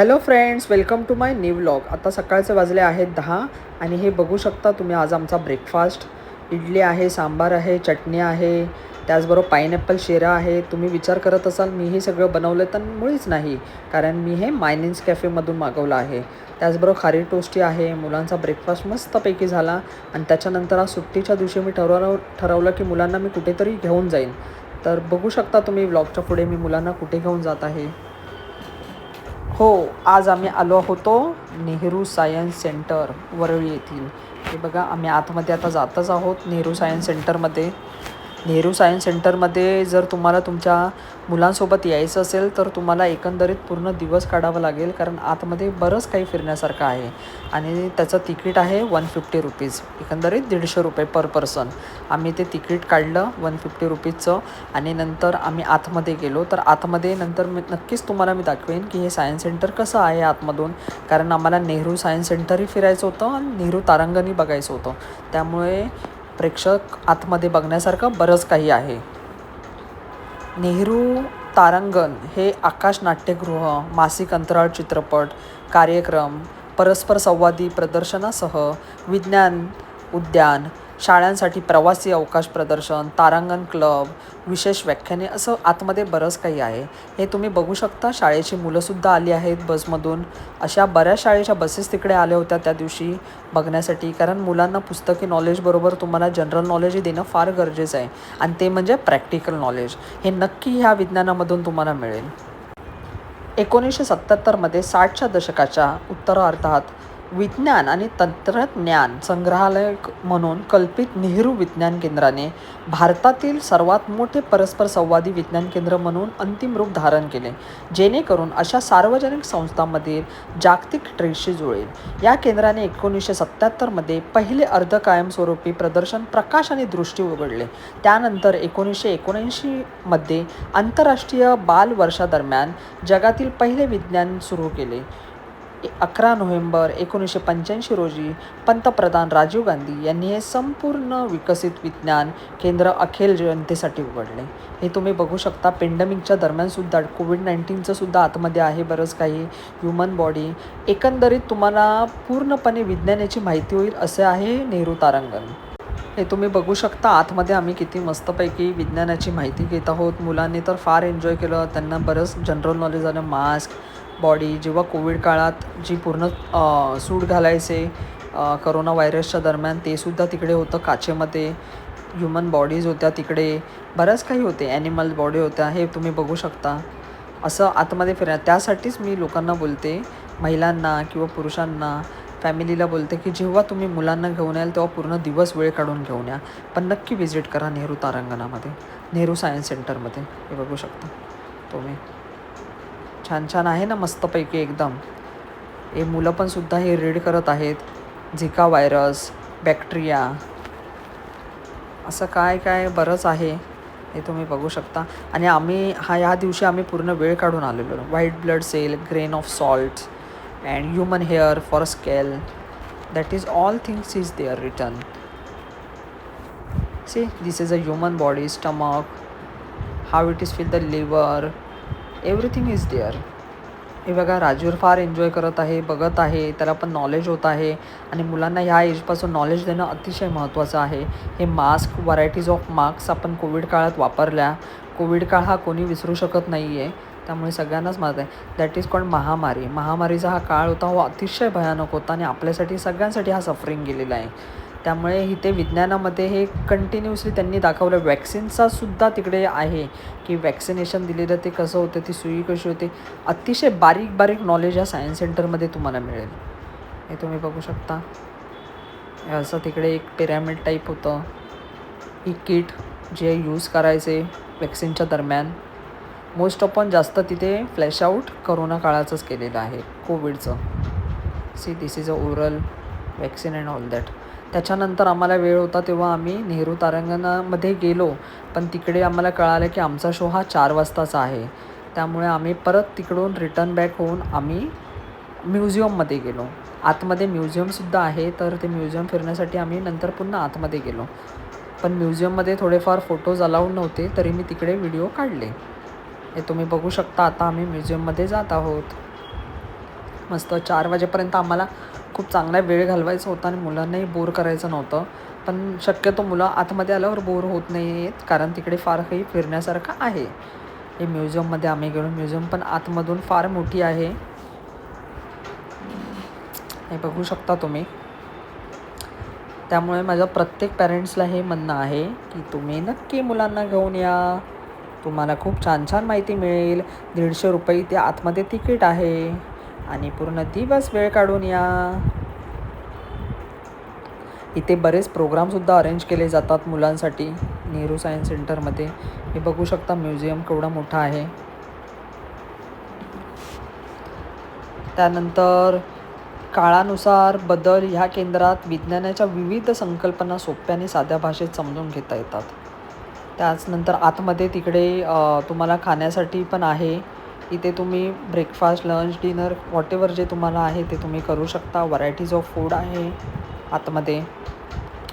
Hello friends welcome to my new vlog आता सकाळचे वाजले आहेत दहा आणि हे बघू शकता तुम्ही आज आमचा ब्रेकफास्ट इडली आहे सांबार आहे चटणी आहे त्याचबरोबर पायनॅपल शेरा आहे. तुम्ही विचार करत असाल मी हे सगळं बनवलं तर मुळीच नाही कारण मी हे मायनिन्स कॅफेमधून मागवलं आहे. त्याचबरोबर खारी टोस्टी आहे मुलांचा ब्रेकफास्ट मस्तपैकी झाला आणि त्याच्यानंतर आज सुट्टीच्या दिवशी मी ठरवलं ठरवलं की मुलांना मी कुठेतरी घेऊन जाईन. तर बघू शकता तुम्ही व्लॉगच्या पुढे मी मुलांना कुठे घेऊन जात आहे. हो आज आम्ही आलो होतो नेहरू सायन्स सेंटर वरळी येथील. हे बघा आम्ही आतमध्ये आता जातच आहोत नेहरू सायन्स सेंटरमध्ये. नेहरू सायन्स सेंटरमध्ये जर तुम्हाला तुमच्या मुलांसोबत यायचं असेल तर तुम्हाला एकंदरीत पूर्ण दिवस काढावा लागेल कारण आतमध्ये बरंच काही फिरण्यासारखं आहे. आणि त्याचं तिकीट आहे वन फिफ्टी रुपीज एकंदरीत दीडशे रुपये पर पर्सन आम्ही ते तिकीट काढलं वन फिफ्टी रुपीजचं आणि नंतर आम्ही आतमध्ये गेलो. तर आतमध्ये नंतर मी नक्कीच तुम्हाला मी दाखवेन की हे सायन्स सेंटर कसं आहे आतमधून कारण आम्हाला नेहरू सायन्स सेंटरही फिरायचं होतं आणि नेहरू तारांगणही बघायचं होतं. त्यामुळे प्रेक्षक आतमध्ये बघण्यासारखं बरंच काही आहे. नेहरू तारांगण हे आकाश नाट्यगृह मासिक अंतराळ चित्रपट कार्यक्रम परस्पर संवादी प्रदर्शनासह विज्ञान उद्यान शाळांसाठी प्रवासी अवकाश प्रदर्शन तारांगण क्लब विशेष व्याख्याने असं आतमध्ये बरंच काही आहे. हे तुम्ही बघू शकता. शाळेची मुलंसुद्धा आली आहेत बसमधून. अशा बऱ्याच शाळेच्या बसेस तिकडे आल्या होत्या त्या दिवशी बघण्यासाठी. कारण मुलांना पुस्तकी नॉलेजबरोबर तुम्हाला जनरल नॉलेजही देणं फार गरजेचं आहे. आणि ते म्हणजे प्रॅक्टिकल नॉलेज हे नक्की ह्या विज्ञानामधून तुम्हाला मिळेल. एकोणीसशे सत्त्याहत्तरमध्ये साठच्या दशकाच्या उत्तरार्धात विज्ञान आणि तंत्रज्ञान संग्रहालय म्हणून कल्पित नेहरू विज्ञान केंद्राने भारतातील सर्वात मोठे परस्पर संवादी विज्ञान केंद्र म्हणून अंतिम रूप धारण केले जेणेकरून अशा सार्वजनिक संस्थांमधील जागतिक ट्रेडशी जुळेल. या केंद्राने एकोणीसशे सत्त्याहत्तरमध्ये पहिले अर्ध कायमस्वरूपी प्रदर्शन प्रकाश आणि दृष्टी उघडले. त्यानंतर एकोणीसशे एकोणऐंशीमध्ये आंतरराष्ट्रीय बाल वर्षादरम्यान जगातील पहिले विज्ञान सुरू केले. अकरा नोव्हेंबर एकोणीसशे पंच्याऐंशी रोजी पंतप्रधान राजीव गांधी यांनी हे संपूर्ण विकसित विज्ञान केंद्र अखेर जनतेसाठी उघडले. हे तुम्ही बघू शकता. पेंडेमिकच्या दरम्यानसुद्धा कोविड नाईन्टीनचंसुद्धा आतमध्ये आहे बरंच काही. ह्युमन बॉडी एकंदरीत तुम्हाला पूर्णपणे विज्ञानाची माहिती होईल असे आहे नेहरू तारांगण. हे तुम्ही बघू शकता. आतमध्ये आम्ही किती मस्तपैकी विज्ञानाची माहिती घेत आहोत. मुलांनी तर फार एन्जॉय केलं. त्यांना बरंच जनरल नॉलेज आलं. मास्क बॉडी जेव्हा कोविड काळात जी पूर्ण सूट घालायचे करोना व्हायरसच्या दरम्यान ते सुद्धा तिकडे होतं काचेमध्ये. ह्युमन बॉडीज होत्या तिकडे. बऱ्याच काही होते. ॲनिमल बॉडी होत्या. हे तुम्ही बघू शकता. असं आतमध्ये फिरा त्यासाठीच मी लोकांना बोलते महिलांना किंवा पुरुषांना फॅमिलीला बोलते की जेव्हा तुम्ही मुलांना घेऊन याल तेव्हा पूर्ण दिवस वेळ काढून घेऊन या. पण नक्की व्हिजिट करा नेहरू तारांगणामध्ये नेहरू सायन्स सेंटरमध्ये हे बघू शकता. तुम्ही. छान छान आहे ना मस्तपैकी एकदम. हे मुलं पण सुद्धा हे रीड करत आहेत. झिका व्हायरस बॅक्टेरिया असं काय काय बरंच आहे हे तुम्ही बघू शकता. आणि आम्ही हा ह्या दिवशी आम्ही पूर्ण वेळ काढून आलेलो. White blood cell grain of salt and human hair for scale that is all things is there return see this is a human body stomach have it is feel the liver everything is there हे बघा राजूर फार enjoy करत आहे बघत आहे त्याला पण knowledge होत आहे. आणि मुलांना ह्या एजपासून नॉलेज देणं अतिशय महत्त्वाचं आहे. हे मास्क व्हरायटीज ऑफ मास्क आपण कोविड काळात वापरल्या. कोविड काळ हा कोणी विसरू शकत नाही आहे त्यामुळे सगळ्यांनाच माहीत आहे. दॅट इज कॉल्ड महामारी. महामारीचा हा काळ होता हो अतिशय भयानक होता. आणि आपल्यासाठी सगळ्यांसाठी हा सफरिंग गेलेला आहे. त्यामुळे इथे विज्ञानामध्ये हे कंटिन्युअसली त्यांनी दाखवलं. वॅक्सिनचा सुद्धा तिकडे आहे. की वॅक्सिनेशन दिलेलं ते कसं होतं ती सुई कशी होते? अतिशय बारीक बारीक नॉलेज या सायन्स सेंटरमध्ये तुम्हाला मिळेल. हे तुम्ही बघू शकता. असं तिकडे एक पिरॅमिड टाईप होतं. ही किट जे यूज करायचे वॅक्सिनच्या दरम्यान. मोस्ट ऑफ पण जास्त तिथे फ्लॅश आऊट करोना काळाचंच केलेलं आहे. कोविडचं see this is a oral vaccine and all that त्याच्यानंतर आम्हाला वेळ होता तेव्हा आम्ही नेहरू तारांगणामध्ये गेलो. पण तिकडे आम्हाला कळालं की आमचा शो हा चार वाजताचा आहे. त्यामुळे आम्ही परत तिकडून रिटर्न बॅक होऊन आम्ही म्युझियममध्ये गेलो. आतमध्ये म्युझियमसुद्धा आहे तर ते म्युझियम फिरण्यासाठी आम्ही नंतर पुन्हा आतमध्ये गेलो. पण म्युझियममध्ये थोडेफार फोटोज अलाउड नव्हते तरी मी तिकडे व्हिडिओ काढले. हे तुम्ही बघू शकता आता आम्ही म्युझियममध्ये जात आहोत. मस्त चार वाजेपर्यंत आम्हाला खूप चांगला वेळ घालवायचा होता आणि मुलांनाही बोर करायचं नव्हतं. पण शक्यतो मुलं आतमध्ये आल्यावर बोर होत नाही आहेत कारण तिकडे फार काही फिरण्यासारखं आहे. हे म्युझियममध्ये आम्ही गेलो. म्युझियम पण आतमधून फार मोठी आहे. हे बघू शकता तुम्ही. त्यामुळे माझ्या प्रत्येक पॅरेंट्सला हे म्हणणं आहे की तुम्ही नक्की मुलांना घेऊन या. तुम्हाला खूप छान छान माहिती मिळेल. दीडशे रुपये ते आतमध्ये तिकीट आहे. आणि पूर्ण दिवस वेळ काढून या. इथे बरेच प्रोग्रामसुद्धा अरेंज केले जातात मुलांसाठी नेहरू सायन्स सेंटरमध्ये हे बघू शकता म्युझियम केवढा मोठा आहे. त्यानंतर काळानुसार बदल ह्या केंद्रात विज्ञानाच्या विविध संकल्पना सोप्याने साध्या भाषेत समजून घेता येतात. त्याचनंतर आतमध्ये तिकडे तुम्हाला खाण्यासाठी पण आहे. इथे तुम्ही ब्रेकफास्ट लंच डिनर वॉटेवर जे तुम्हाला आहे ते तुम्ही करू शकता. व्हरायटीज ऑफ फूड आहे आतमध्ये.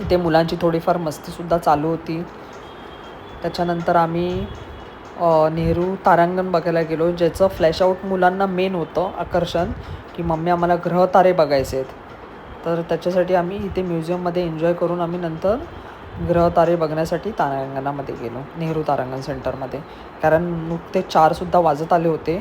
इथे मुलांची थोडीफार मस्तीसुद्धा चालू होती. त्याच्यानंतर आम्ही नेहरू तारांगण बघायला गेलो ज्याचं फ्लॅश आऊट मुलांना मेन होतं आकर्षण की मम्मी आम्हाला ग्रह तारे बघायचे आहेत. तर त्याच्यासाठी आम्ही इथे म्युझियममध्ये एन्जॉय करून आम्ही नंतर ग्रह तारे बघण्यासाठी तारांगणामध्ये गेलो नेहरू तारांगण सेंटरमध्ये कारण नुकते चारसुद्धा वाजत आले होते.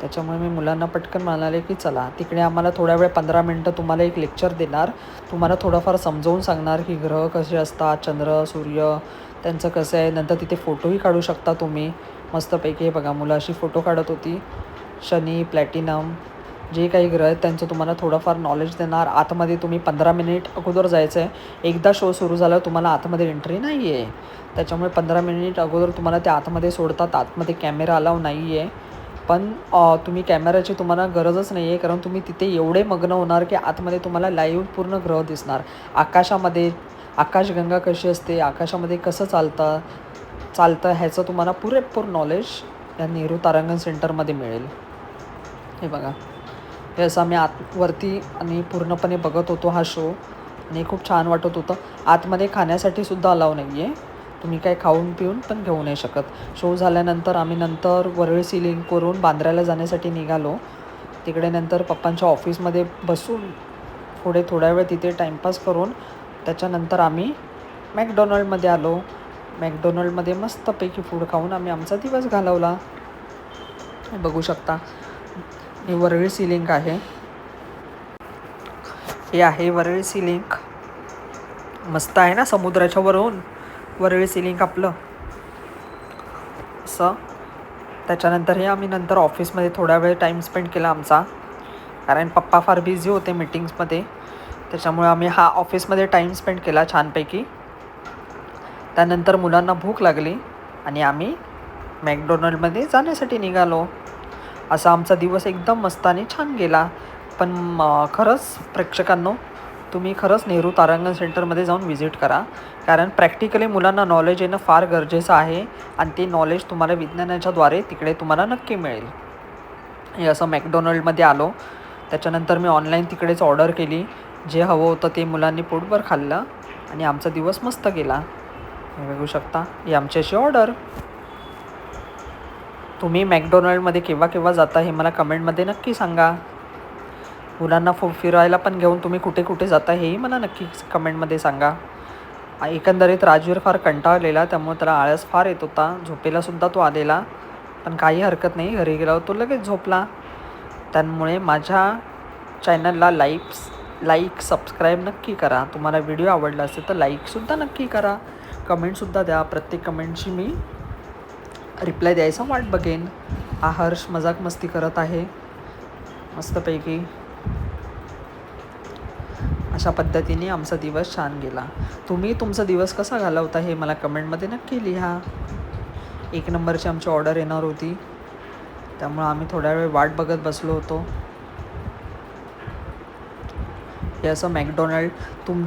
त्याच्यामुळे मी मुलांना पटकन म्हणाले की चला तिकडे आम्हाला थोड्या वेळ पंधरा मिनटं तुम्हाला एक लेक्चर देणार. तुम्हाला थोडंफार समजावून सांगणार की ग्रह कसे असतात चंद्र सूर्य त्यांचं कसं आहे. नंतर तिथे फोटोही काढू शकता तुम्ही. मस्तपैकी हे बघा मुलं अशी फोटो काढत होती. शनी प्लॅटिनम जे काही ग्रह आहेत त्यांचं तुम्हाला थोडंफार नॉलेज देणार. आतमध्ये तुम्ही पंधरा मिनिट अगोदर जायचं आहे एकदा शो सुरू झाला तुम्हाला आतमध्ये एंट्री नाही आहे त्याच्यामुळे पंधरा मिनिट अगोदर तुम्हाला ते आतमध्ये सोडतात. आतमध्ये कॅमेरा अलाव नाही आहे पण तुम्ही कॅमेऱ्याची तुम्हाला गरजच नाही आहे कारण तुम्ही तिथे एवढे मग्न होणार की आतमध्ये तुम्हाला लाईव्ह पूर्ण ग्रह दिसणार. आकाशामध्ये आकाशगंगा कशी असते आकाशामध्ये कसं चालतं चालतं ह्याचं तुम्हाला पुरेपूर नॉलेज या नेहरू तारांगण सेंटरमध्ये मिळेल. हे बघा. हे असं आम्ही आत वरती आणि पूर्णपणे बघत होतो हा शो आणि खूप छान वाटत होतं. आतमध्ये खाण्यासाठी सुद्धा अलाव नाही आहे तुम्ही काय खाऊन पिऊन पण घेऊ नाही शकत. शो झाल्यानंतर आम्ही नंतर वरळी सिलिंग करून बांद्र्याला जाण्यासाठी निघालो. तिकडे नंतर पप्पांच्या ऑफिसमध्ये बसून पुढे थोड्या वेळ तिथे टाईमपास करून त्याच्यानंतर आम्ही मॅकडोनल्डमध्ये आलो. मॅकडोनल्डमध्ये मस्तपैकी फूड खाऊन आम्ही आमचा दिवस घालवला. बघू शकता. हे वरळी सिलिंग आहे. हे आहे वरळी सिलिंग. मस्त आहे ना समुद्राच्या वरून? वरळी सिलिंग आपलं. असं. त्याच्यानंतर हे आम्ही नंतर ऑफिसमध्ये थोडा वेळ टाईम स्पेंड केला आमचा. कारण पप्पा फार बिझी होते मीटिंग्समध्ये त्याच्यामुळे आम्ही हा ऑफिसमध्ये टाईम स्पेंड केला छानपैकी. त्यानंतर मुलांना भूक लागली आणि आम्ही मॅकडोनल्डमध्ये जाण्यासाठी निघालो. असा आमचा दिवस एकदम मस्त आणि छान गेला. पण खरंच प्रेक्षकांनो तुम्ही खरंच नेहरू तारांगण सेंटरमध्ये जाऊन व्हिजिट करा. कारण प्रॅक्टिकली मुलांना नॉलेज येणं फार गरजेचं आहे आणि ते नॉलेज तुम्हाला विज्ञानाच्याद्वारे तिकडे तुम्हाला नक्की मिळेल. हे असं मॅकडोनल्डमध्ये आलो. त्याच्यानंतर मी ऑनलाईन तिकडेच ऑर्डर केली. जे हवं होतं ते मुलांनी पोटभर खाल्लं आणि आमचा दिवस मस्त गेला. बघू शकता ही आमची अशी ऑर्डर तुम्ही मॅकडोनल्डमध्ये केव्हा केव्हा जाता हे मला कमेंटमध्ये नक्की सांगा. मुलांना फो फिरायला पण घेऊन तुम्ही कुठे कुठे जाता हेही मला नक्की कमेंटमध्ये सांगा. एकंदरीत राजवीर फार कंटाळलेला त्यामुळे त्याला आळस फार येत होता. झोपेलासुद्धा तो आलेला पण काही हरकत नाही. घरी गेल्यावर तो लगेच झोपला. त्यामुळे माझ्या चॅनलला लाईक्स लाईक सबस्क्राईब नक्की करा. तुम्हाला व्हिडिओ आवडला असेल तर लाईकसुद्धा नक्की करा. कमेंटसुद्धा द्या. प्रत्येक कमेंटची मी रिप्लाय द्यायचा वाट बघेन. हा हर्ष मजाक मस्ती करत आहे. मस्तपैकी. अशा पद्धतीने आमचा दिवस छान गेला. तुम्ही तुमचा दिवस कसा घालवता हे मला कमेंटमध्ये नक्की लिहा. एक नंबरची आमची ऑर्डर येणार होती. त्यामुळं आम्ही थोड्या वेळ वाट बघत बसलो होतो. हे असं मॅकडोनल्ड तुम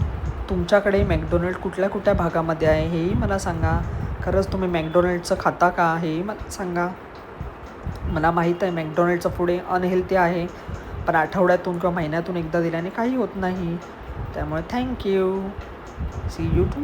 तुमच्याकडे मॅकडोनल्ड कुठल्या कुठल्या भागामध्ये आहे हेही मला सांगा. खरंच तुम्ही मॅकडोनल्डचं खाता का हे मला सांगा. मला माहीत आहे मॅकडोनल्डचं पुढे अनहेल्थी आहे पण आठवड्यातून किंवा महिन्यातून एकदा दिल्याने काही होत नाही. त्यामुळे थँक्यू सी यू टू